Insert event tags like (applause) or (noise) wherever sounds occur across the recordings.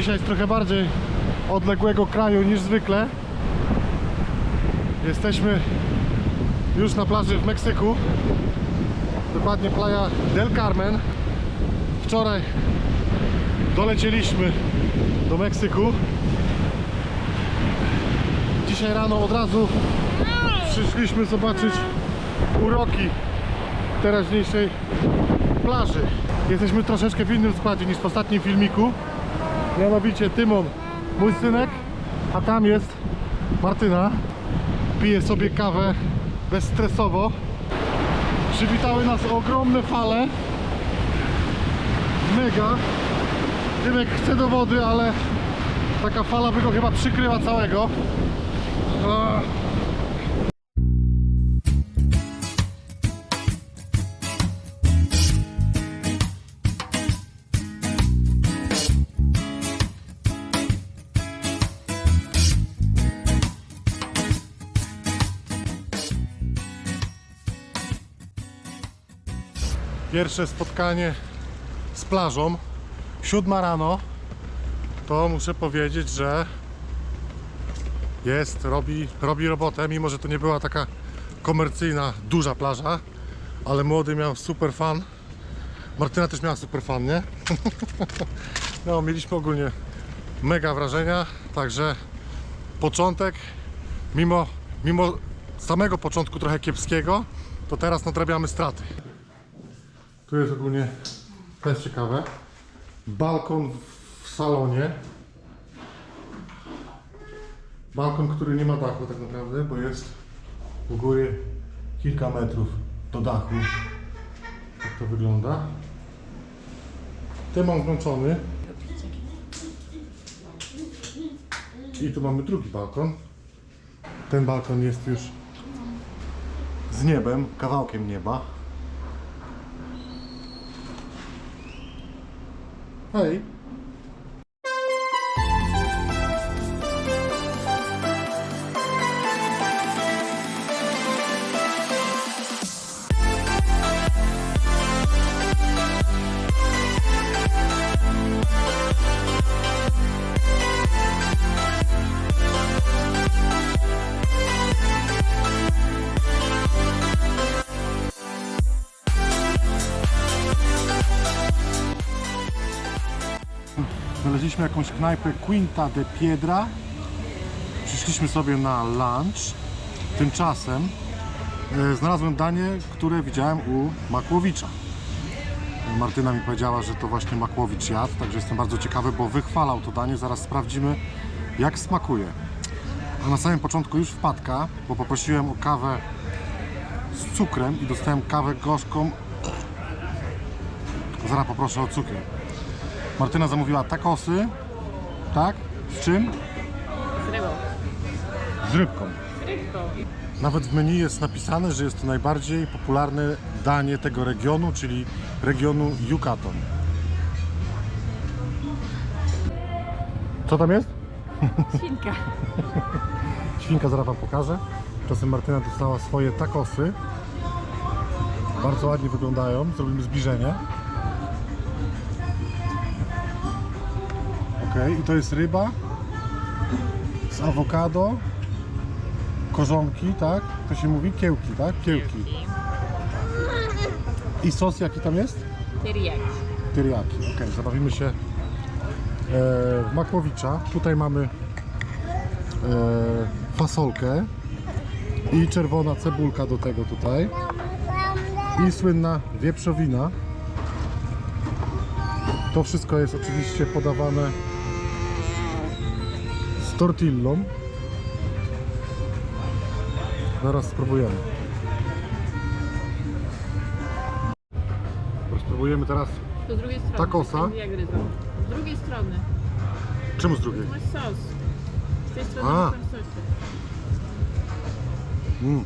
Dzisiaj z trochę bardziej odległego kraju niż zwykle. Jesteśmy już na plaży w Meksyku. Dokładnie playa Del Carmen. Wczoraj dolecieliśmy do Meksyku. Dzisiaj rano od razu przyszliśmy zobaczyć uroki teraźniejszej plaży. Jesteśmy troszeczkę w innym składzie niż w ostatnim filmiku. Mianowicie Tymon, mój synek, a tam jest Martyna. Pije sobie kawę bezstresowo. Przywitały nas ogromne fale. Mega. Tymek chce do wody, ale taka fala by go chyba przykryła całego. Ach. Pierwsze spotkanie z plażą. Siódma rano. To muszę powiedzieć, że jest, robi, robi robotę, mimo że to nie była taka komercyjna, duża plaża, ale młody miał super fan. Martyna też miała super fan, nie? (laughs) No, mieliśmy ogólnie mega wrażenia, także początek, mimo, mimo samego początku trochę kiepskiego, to teraz nadrabiamy straty. Tu jest ogólnie, jest ciekawe, balkon w salonie. Balkon, który nie ma dachu tak naprawdę, bo jest u góry kilka metrów do dachu. Tak to wygląda. Ten mam włączony. I tu mamy drugi balkon. Ten balkon jest już z niebem, kawałkiem nieba. Hi Znaleźliśmy jakąś knajpę Quinta de Piedra. Przyszliśmy sobie na lunch. Tymczasem e, znalazłem danie, które widziałem u Makłowicza. Martyna mi powiedziała, że to właśnie Makłowicz jadł, także jestem bardzo ciekawy, bo wychwalał to danie. Zaraz sprawdzimy, jak smakuje. A na samym początku już wpadka, bo poprosiłem o kawę z cukrem i dostałem kawę gorzką. Zaraz poproszę o cukier. Martyna zamówiła takosy, tak? Z czym? Z rybą. Z rybką. Z rybką. Nawet w menu jest napisane, że jest to najbardziej popularne danie tego regionu, czyli regionu Yucatan. Co tam jest? Świnka. (laughs) Świnka zaraz wam pokażę. Czasem Martyna dostała swoje takosy. Bardzo ładnie wyglądają. Zrobimy zbliżenie. Ok, i to jest ryba z awokado, korzonki, tak? To się mówi kiełki, tak? Kiełki. I sos jaki tam jest? Teriyaki. Tyriaki. Ok, zabawimy się e, w Makłowicza. Tutaj mamy e, fasolkę i czerwona cebulka do tego tutaj. I słynna wieprzowina. To wszystko jest oczywiście podawane tortillą. Zaraz spróbujemy. Spróbujemy teraz z drugiej strony. Takosa? Tak Jak gryzą. Z drugiej strony. Czemu z drugiej? Masz sos. Z tej strony A. masz tam. Mm.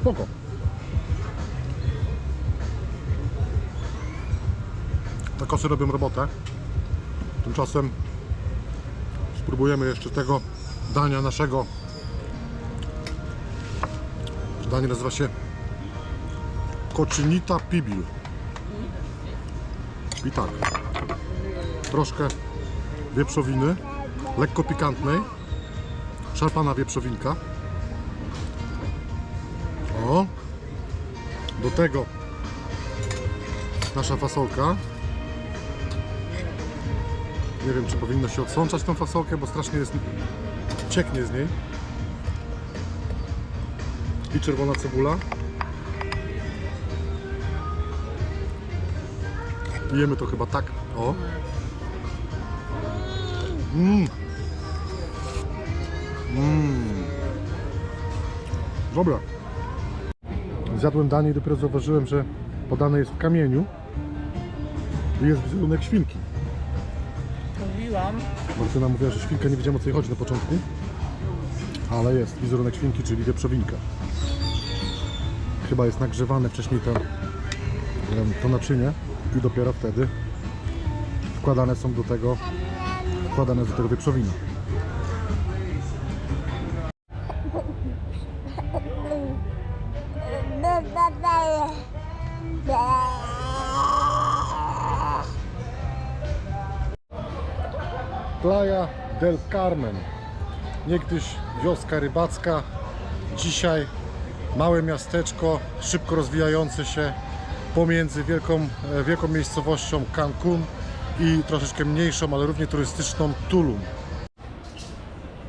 Spoko. Takosy robią robotę. Tymczasem spróbujemy jeszcze tego dania naszego. Danie nazywa się Cochinita Pibil. I tak. troszkę wieprzowiny, lekko pikantnej, szarpana wieprzowinka. O, do tego nasza fasolka. Nie wiem, czy powinno się odsączać tą fasolkę, bo strasznie jest cieknie z niej. I czerwona cebula. Jemy to chyba tak. O. Mmm. Mmm. Dobra. Zjadłem danie i dopiero zauważyłem, że podane jest w kamieniu i jest wizerunek świnki. Martyna mówiła, że świnka nie wiedziałem o co jej chodzi na początku, ale jest wizerunek świnki, czyli wieprzowinka. Chyba jest nagrzewane wcześniej to, to naczynie i dopiero wtedy wkładane są do tego wkładane do tego wieprzowina. Del Carmen. Niegdyś wioska rybacka, dzisiaj małe miasteczko, szybko rozwijające się pomiędzy wielką, e, wielką miejscowością Cancun i troszeczkę mniejszą, ale równie turystyczną Tulum.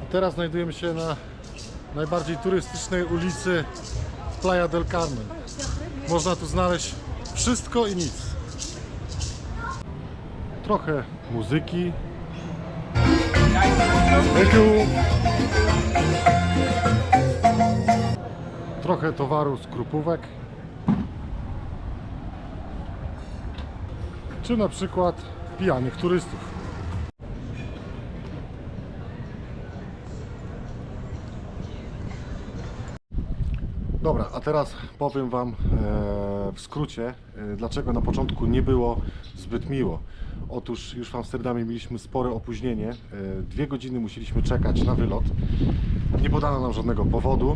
A teraz znajdujemy się na najbardziej turystycznej ulicy Playa del Carmen. Można tu znaleźć wszystko i nic. Trochę muzyki, Thank you. Trochę towaru z krupówek. Czy na przykład pijanych turystów. Dobra, a teraz powiem Wam e, w skrócie, e, dlaczego na początku nie było zbyt miło. Otóż już w Amsterdamie mieliśmy spore opóźnienie. E, dwie godziny musieliśmy czekać na wylot. Nie podano nam żadnego powodu.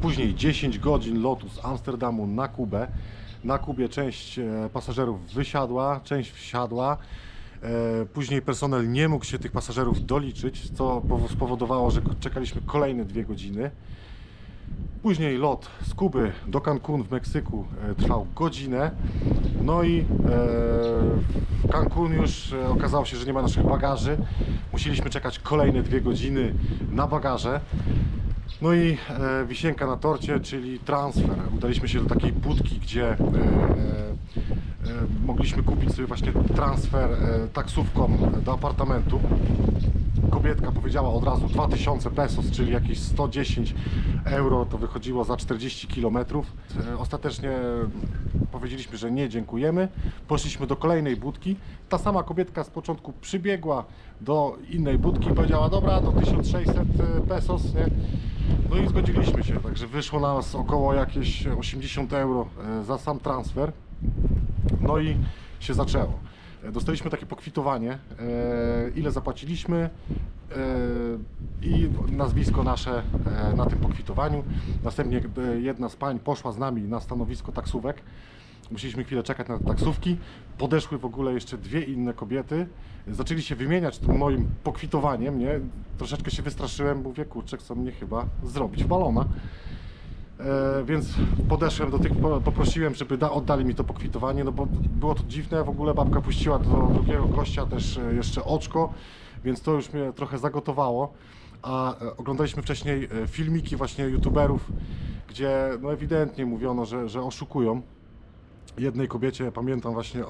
Później 10 godzin lotu z Amsterdamu na Kubę. Na Kubie część pasażerów wysiadła, część wsiadła. Później personel nie mógł się tych pasażerów doliczyć, co powo- spowodowało, że czekaliśmy kolejne dwie godziny. Później lot z Kuby do Cancun w Meksyku e, trwał godzinę. No i e, w Cancun już e, okazało się, że nie ma naszych bagaży. Musieliśmy czekać kolejne dwie godziny na bagaże. No i e, wisienka na torcie, czyli transfer. Udaliśmy się do takiej budki, gdzie e, e, e, mogliśmy kupić sobie właśnie transfer e, taksówką do apartamentu kobietka powiedziała od razu 2000 pesos, czyli jakieś 110 euro, to wychodziło za 40 km. Ostatecznie powiedzieliśmy, że nie dziękujemy. Poszliśmy do kolejnej budki. Ta sama kobietka z początku przybiegła do innej budki i powiedziała, dobra, to 1600 pesos, nie? No i zgodziliśmy się, także wyszło nas około jakieś 80 euro e, za sam transfer. No i się zaczęło. E, Dostaliśmy takie pokwitowanie, e, ile zapłaciliśmy e, i nazwisko nasze na tym pokwitowaniu. Następnie jedna z pań poszła z nami na stanowisko taksówek. Musieliśmy chwilę czekać na taksówki. Podeszły w ogóle jeszcze dwie inne kobiety. Zaczęli się wymieniać tym moim pokwitowaniem, nie? Troszeczkę się wystraszyłem, wie, kurczę, chcą mnie chyba zrobić balona. E, więc podeszłem do tych, po- poprosiłem, żeby da, oddali mi to pokwitowanie, no bo było to dziwne, w ogóle babka puściła do drugiego gościa też e, jeszcze oczko, więc to już mnie trochę zagotowało. A e, oglądaliśmy wcześniej filmiki właśnie youtuberów, gdzie no ewidentnie mówiono, że, że oszukują. Jednej kobiecie, pamiętam właśnie, e,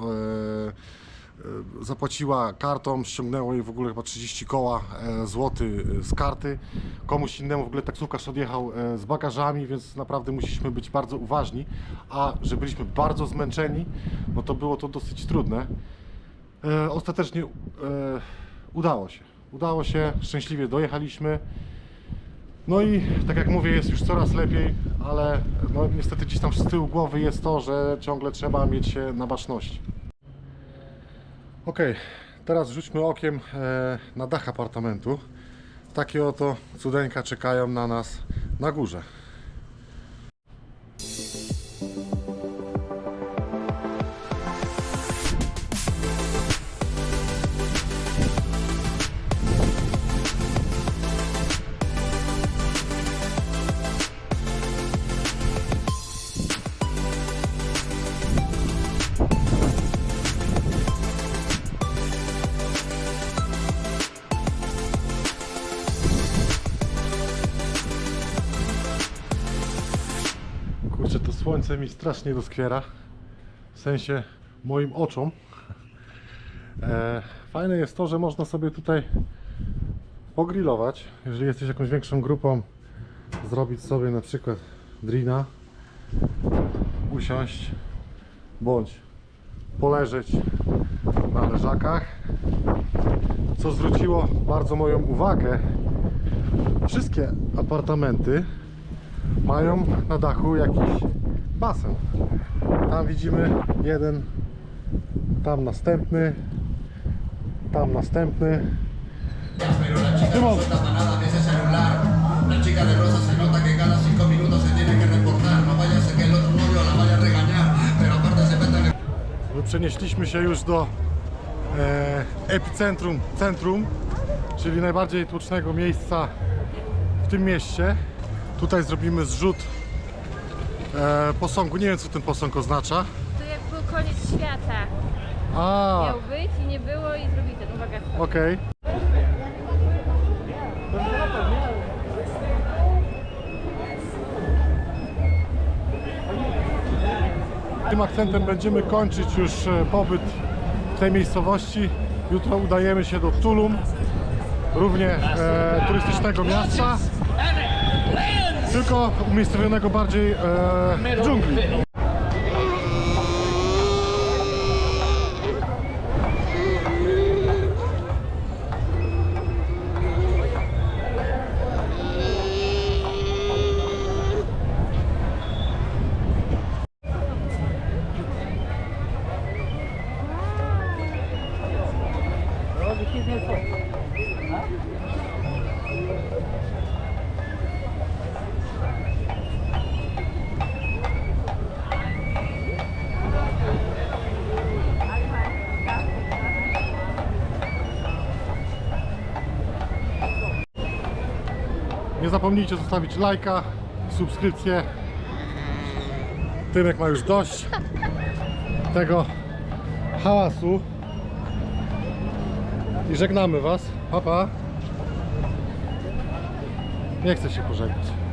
zapłaciła kartą, ściągnęło jej w ogóle chyba 30 koła e, złoty e, z karty. Komuś innemu w ogóle taksówkarz odjechał e, z bagażami, więc naprawdę musieliśmy być bardzo uważni. A że byliśmy bardzo zmęczeni, no to było to dosyć trudne. E, Ostatecznie e, udało się. Udało się, szczęśliwie dojechaliśmy. No i tak jak mówię, jest już coraz lepiej, ale no, niestety gdzieś tam z tyłu głowy jest to, że ciągle trzeba mieć się na baczności. Ok, teraz rzućmy okiem e, na dach apartamentu. Takie oto cudeńka czekają na nas na górze. Słońce mi strasznie doskwiera. W sensie moim oczom. E, fajne jest to, że można sobie tutaj pogrillować. Jeżeli jesteś jakąś większą grupą, zrobić sobie na przykład drina, usiąść bądź poleżeć na leżakach. Co zwróciło bardzo moją uwagę, wszystkie apartamenty mają na dachu jakiś basen. Tam widzimy jeden, tam następny, tam następny. Szymon, manada de ese celular. La chica de rosa se nota que cada cinco minutos se tiene que reportar. No vaya a ser que el otro novio la vaya a regañar. Pero aparte se mete en el My przenieśliśmy się już do e, epicentrum, centrum, czyli najbardziej tłocznego miejsca w tym mieście. Tutaj zrobimy zrzut e, posągu. Nie wiem, co ten posąg oznacza. To jak był koniec świata. A, Miał być i nie było i zrobili ten. Uwaga. okej. Tym akcentem będziemy kończyć już e, pobyt w tej miejscowości. Jutro udajemy się do Tulum, równie e, turystycznego miasta, tylko umiejscowionego bardziej e, w dżungli. Zapomnijcie zostawić lajka, subskrypcję. Tymek ma już dość tego hałasu. I żegnamy Was. Pa, pa. Nie chcę się pożegnać.